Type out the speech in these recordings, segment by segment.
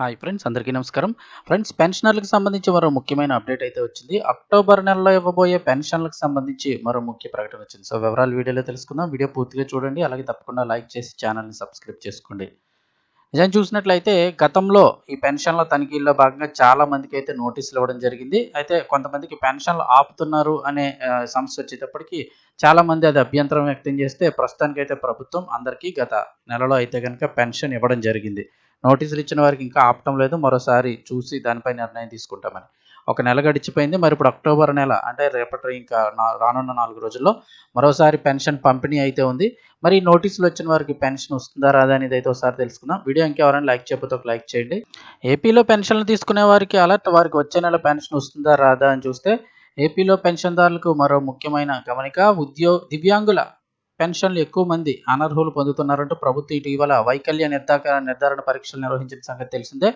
Hi friends అందరికీ నమస్కారం. Friends పెన్షనర్లకు సంబంధించి మరో ముఖ్యమైన అప్డేట్ అయితే వచ్చింది. అక్టోబర్ నెలలో ఇవ్వబోయే పెన్షన్లకు సంబంధించి మరో ముఖ్య ప్రకటన వచ్చింది. సో వివరాలు వీడియోలో తెలుసుకుందాం. వీడియో పూర్తిగా చూడండి. అలాగే తప్పకుండా లైక్ చేసి ఛానల్ని సబ్స్క్రైబ్ చేసుకోండి. నిజం చూసినట్లయితే గతంలో ఈ పెన్షన్ల తనిఖీల్లో భాగంగా చాలా మందికి అయితే నోటీసులు ఇవ్వడం జరిగింది. అయితే కొంతమందికి పెన్షన్లు ఆపుతున్నారు అనే సమస్య వచ్చేటప్పటికి చాలా మంది అది అభ్యంతరం వ్యక్తం చేస్తే ప్రస్తుతానికైతే ప్రభుత్వం అందరికీ గత నెలలో అయితే కనుక పెన్షన్ ఇవ్వడం జరిగింది. నోటీసులు ఇచ్చిన వారికి ఇంకా ఆపటం లేదు. మరోసారి చూసి దానిపై నిర్ణయం తీసుకుంటామని. ఒక నెల గడిచిపోయింది. మరి ఇప్పుడు అక్టోబర్ నెల అంటే రేపటి ఇంకా నా- రానున్న నాలుగు రోజుల్లో మరోసారి పెన్షన్ పంపిణీ అయితే ఉంది. మరి ఈ నోటీసులు వచ్చిన వారికి పెన్షన్ వస్తుందా రాదా అనేది అయితే ఒకసారి తెలుసుకుందాం. వీడియో ఇంకెవరైనా లైక్ చేయకపోతే ఒక లైక్ చేయండి. ఏపీలో పెన్షన్లు తీసుకునే వారికి అలర్ట్. వారికి వచ్చే నెల పెన్షన్ వస్తుందా రాదా అని చూస్తే ఏపీలో పెన్షన్దారులకు మరో ముఖ్యమైన గమనిక ఉద్యో దివ్యాంగుల పెన్షన్లు ఎక్కువ మంది అనర్హులు పొందుతున్నారంటూ ప్రభుత్వం ఇటీవల వైకల్య నిర్ధారణ నిర్ధారణ పరీక్షలు నిర్వహించిన సంగతి తెలిసిందే.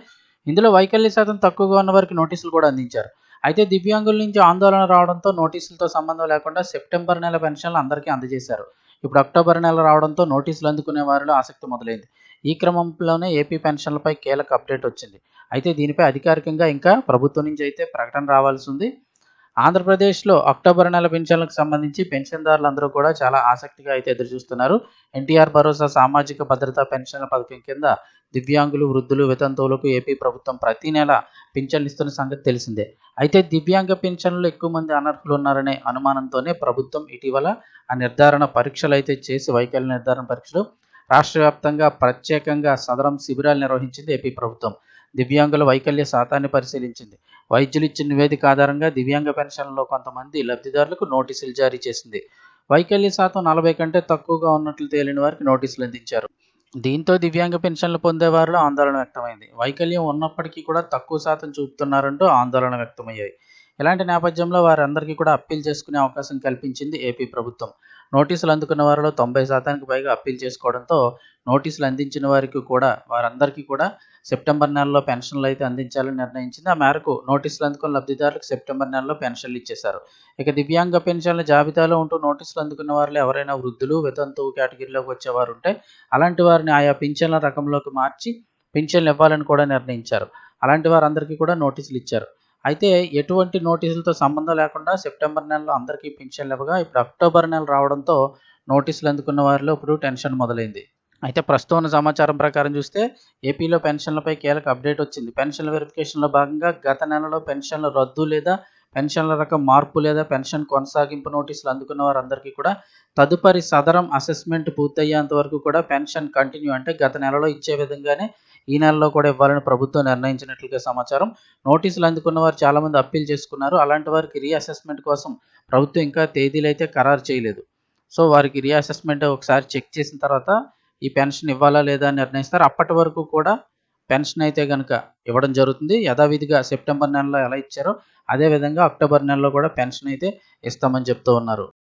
ఇందులో వైకల్య శాతం తక్కువగా ఉన్న వారికి నోటీసులు కూడా అందించారు. అయితే దివ్యాంగుల నుంచి ఆందోళన రావడంతో నోటీసులతో సంబంధం లేకుండా సెప్టెంబర్ నెల పెన్షన్లు అందరికీ అందజేశారు. ఇప్పుడు అక్టోబర్ నెల రావడంతో నోటీసులు అందుకునే వారిలో ఆసక్తి మొదలైంది. ఈ క్రమంలోనే ఏపీ పెన్షన్లపై కీలక అప్డేట్ వచ్చింది. అయితే దీనిపై అధికారికంగా ఇంకా ప్రభుత్వం నుంచి అయితే ప్రకటన రావాల్సి ఉంది. ఆంధ్రప్రదేశ్లో అక్టోబర్ నెల పెన్షన్లకు సంబంధించి పెన్షన్దారులందరూ కూడా చాలా ఆసక్తిగా అయితే ఎదురుచూస్తున్నారు. ఎన్టీఆర్ భరోసా సామాజిక భద్రతా పెన్షన్ల పథకం కింద దివ్యాంగులు వృద్ధులు వితంతువులకు ఏపీ ప్రభుత్వం ప్రతి నెల పింఛన్లు ఇస్తున్న సంగతి తెలిసిందే. అయితే దివ్యాంగ పింఛన్లు ఎక్కువ మంది అనర్హులు ఉన్నారనే అనుమానంతోనే ప్రభుత్వం ఇటీవల ఆ నిర్ధారణ పరీక్షలు అయితే చేసి వైకల్య నిర్ధారణ పరీక్షలు రాష్ట్ర వ్యాప్తంగా ప్రత్యేకంగా సదరం శిబిరాలు నిర్వహించింది ఏపీ ప్రభుత్వం. దివ్యాంగుల వైకల్య శాతాన్ని పరిశీలించింది. వైద్యులు ఇచ్చిన నివేదిక ఆధారంగా దివ్యాంగ పెన్షన్లో కొంతమంది లబ్ధిదారులకు నోటీసులు జారీ చేసింది. వైకల్య శాతం నలభై కంటే తక్కువగా ఉన్నట్లు తేలిన వారికి నోటీసులు అందించారు. దీంతో దివ్యాంగ పెన్షన్లు పొందేవారిలో ఆందోళన వ్యక్తమైంది. వైకల్యం ఉన్నప్పటికీ కూడా తక్కువ శాతం చూపుతున్నారంటూ ఆందోళన వ్యక్తమయ్యాయి. ఇలాంటి నేపథ్యంలో వారందరికీ కూడా అప్పీల్ చేసుకునే అవకాశం కల్పించింది ఏపీ ప్రభుత్వం. నోటీసులు అందుకున్న వారిలో తొంభై శాతానికి పైగా అప్పీల్ చేసుకోవడంతో నోటీసులు అందించిన వారికి కూడా వారందరికీ కూడా సెప్టెంబర్ నెలలో పెన్షన్లు అయితే అందించాలని నిర్ణయించింది. ఆ మేరకు నోటీసులు అందుకున్న లబ్ధిదారులకు సెప్టెంబర్ నెలలో పెన్షన్లు ఇచ్చేశారు. ఇక దివ్యాంగ పెన్షన్ల జాబితాలో ఉంటూ నోటీసులు అందుకున్న వారిలో ఎవరైనా వృద్ధులు వితంతువు కేటగిరీలోకి వచ్చేవారు ఉంటే అలాంటి వారిని ఆయా పింఛన్ల రకంలోకి మార్చి పింఛన్లు ఇవ్వాలని కూడా నిర్ణయించారు. అలాంటి వారందరికీ కూడా నోటీసులు ఇచ్చారు. అయితే ఎటువంటి నోటీసులతో సంబంధం లేకుండా సెప్టెంబర్ నెలలో అందరికీ పెన్షన్లు ఇవ్వగా ఇప్పుడు అక్టోబర్ నెల రావడంతో నోటీసులు అందుకున్న వారిలో ఇప్పుడు టెన్షన్ మొదలైంది. అయితే ప్రస్తుతం ఉన్న సమాచారం ప్రకారం చూస్తే ఏపీలో పెన్షన్లపై కీలక అప్డేట్ వచ్చింది. పెన్షన్ల వెరిఫికేషన్లో భాగంగా గత నెలలో పెన్షన్ల రద్దు లేదా పెన్షన్ల రకం మార్పు లేదా పెన్షన్ కొనసాగింపు నోటీసులు అందుకున్న వారందరికీ కూడా తదుపరి సదరం అసెస్మెంట్ పూర్తయ్యేంత వరకు కూడా పెన్షన్ కంటిన్యూ అంటే గత నెలలో ఇచ్చే విధంగానే ఈ నెలలో కూడా ఇవ్వాలని ప్రభుత్వం నిర్ణయించినట్లుగా సమాచారం. నోటీసులు అందుకున్న వారు చాలామంది అప్పీల్ చేసుకున్నారు. అలాంటి వారికి రీఅసెస్మెంట్ కోసం ప్రభుత్వం ఇంకా తేదీలు అయితే ఖరారు చేయలేదు. సో వారికి రీఅసెస్మెంట్ ఒకసారి చెక్ చేసిన తర్వాత ఈ పెన్షన్ ఇవ్వాలా లేదా అని నిర్ణయిస్తారు. అప్పటి వరకు కూడా పెన్షన్ అయితే కనుక ఇవ్వడం జరుగుతుంది. యథావిధిగా సెప్టెంబర్ నెలలో ఎలా ఇచ్చారో అదే విధంగా అక్టోబర్ నెలలో కూడా పెన్షన్ అయితే ఇస్తామని చెప్తూ ఉన్నారు.